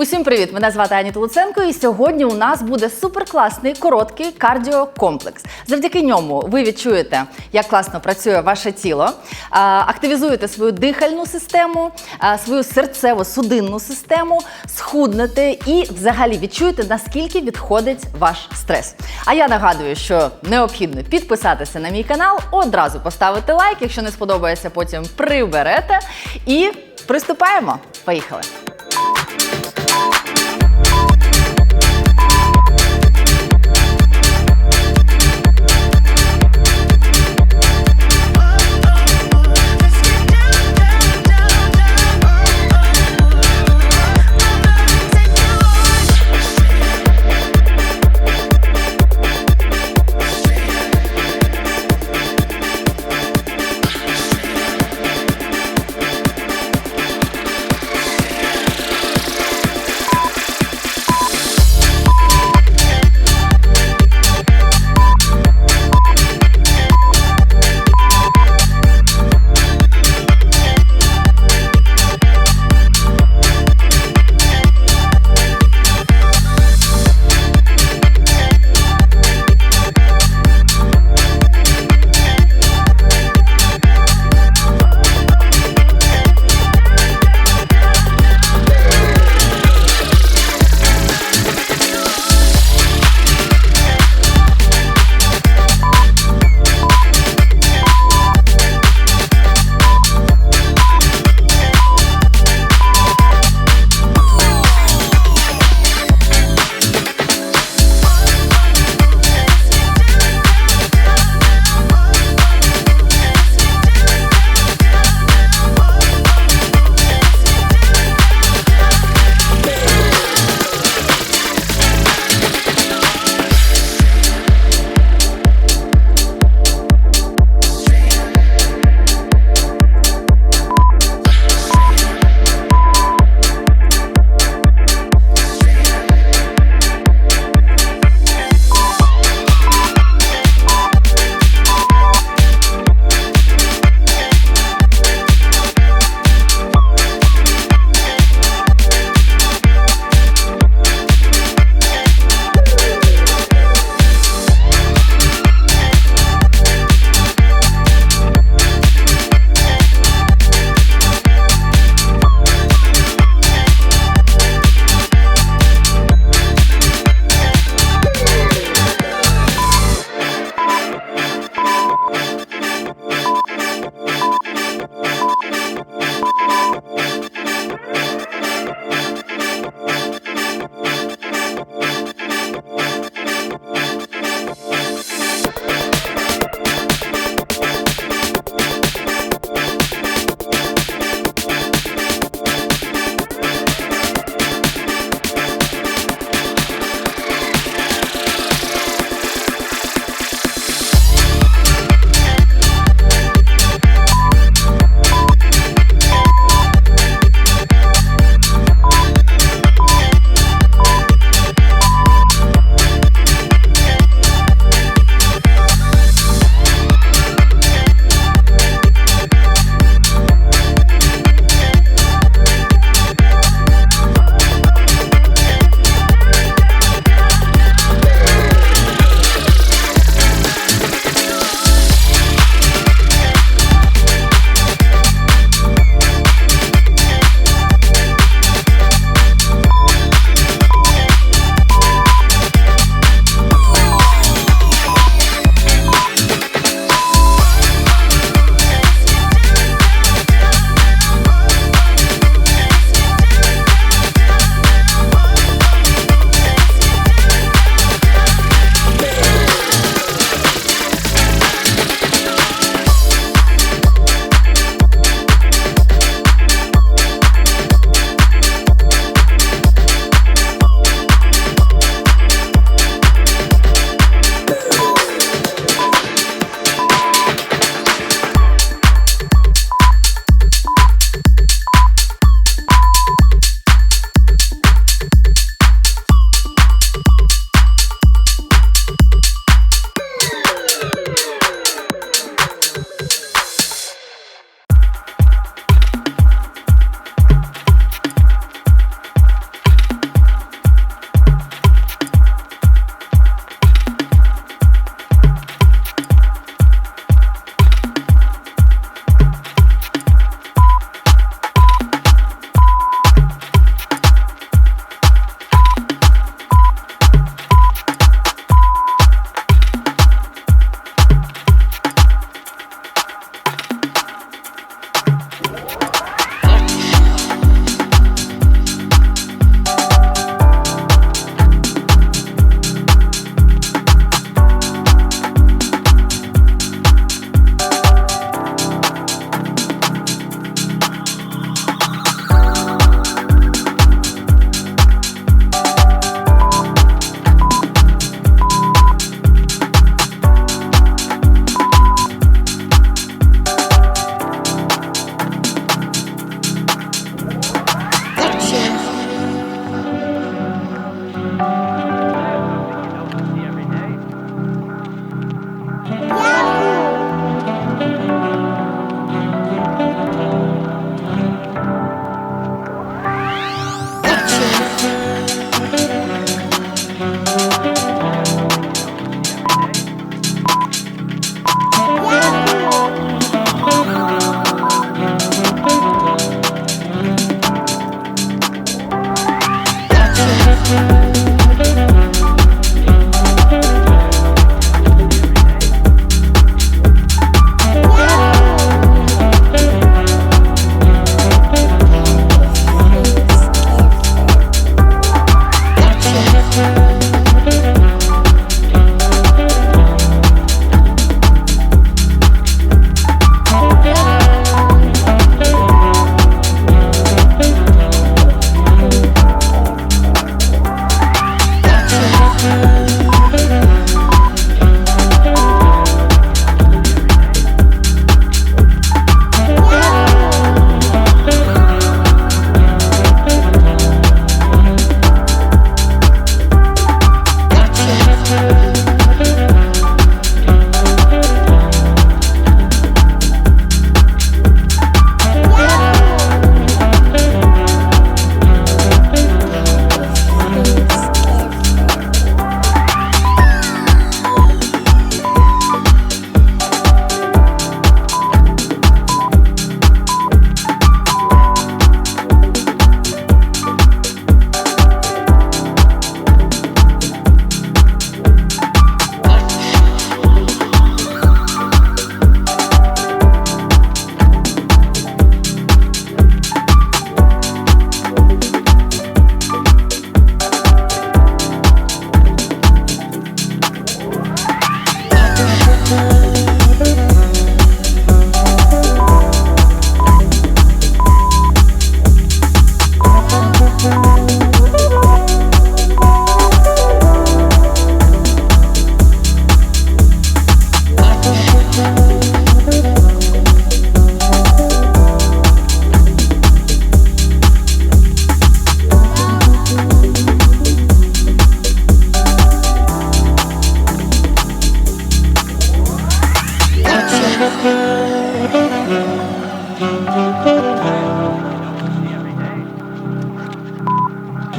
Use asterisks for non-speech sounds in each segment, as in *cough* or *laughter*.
Усім привіт! Мене звати Аня Луценко, і сьогодні у нас буде суперкласний короткий кардіокомплекс. Завдяки ньому ви відчуєте, як класно працює ваше тіло, активізуєте свою дихальну систему, свою серцево-судинну систему, схуднете і взагалі відчуєте, наскільки відходить ваш стрес. А я нагадую, що необхідно підписатися на мій канал, одразу поставити лайк, якщо не сподобається, потім приберете. І приступаємо. Поїхали!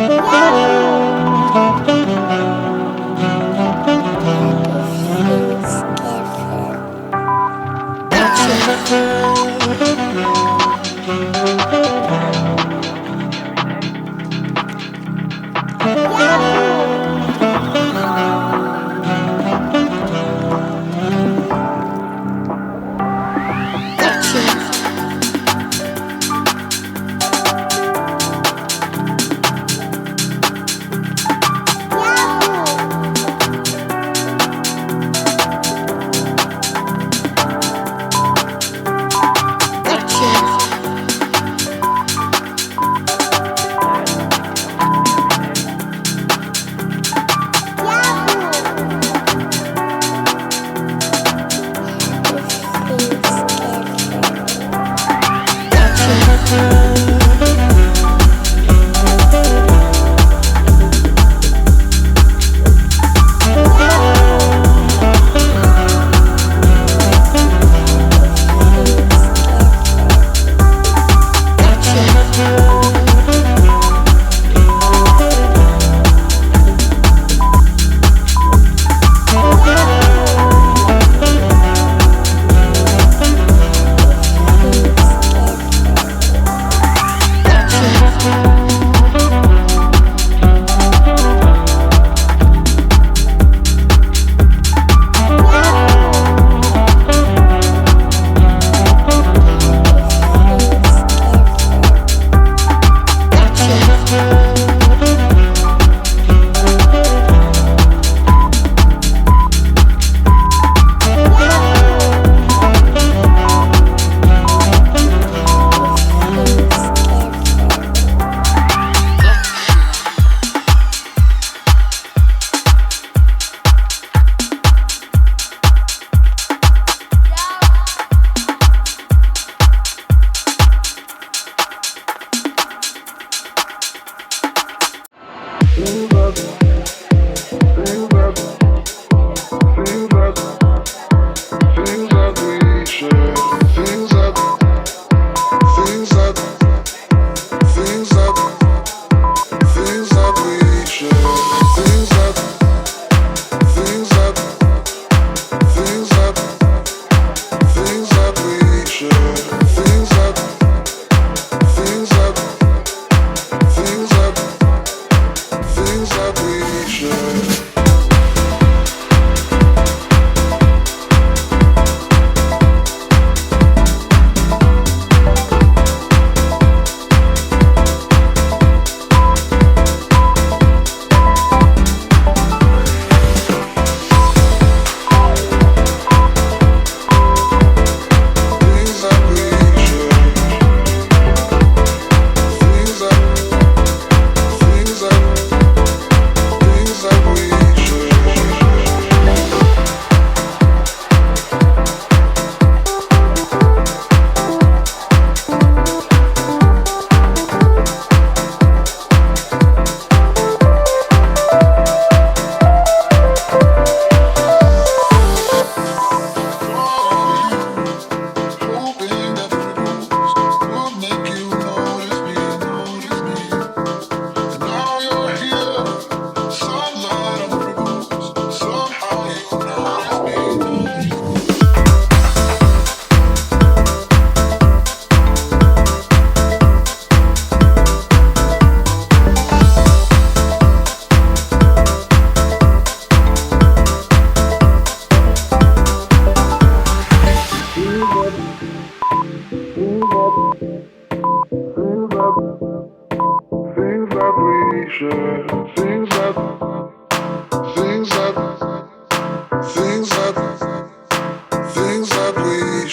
呀 *laughs*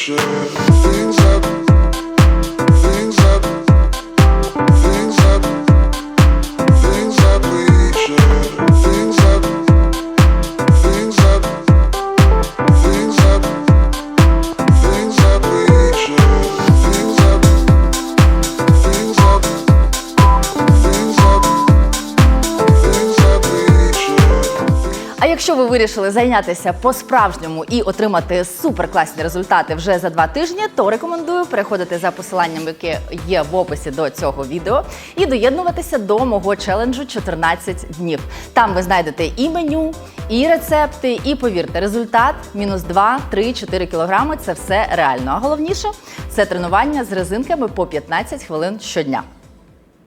sure. А якщо ви вирішили зайнятися по-справжньому і отримати суперкласні результати вже за два тижні, то рекомендую переходити за посиланням, яке є в описі до цього відео, і доєднуватися до мого челенджу 14 днів. Там ви знайдете і меню, і рецепти, і повірте, результат мінус 2, 3, 4 кілограми це все реально. А головніше це тренування з резинками по 15 хвилин щодня.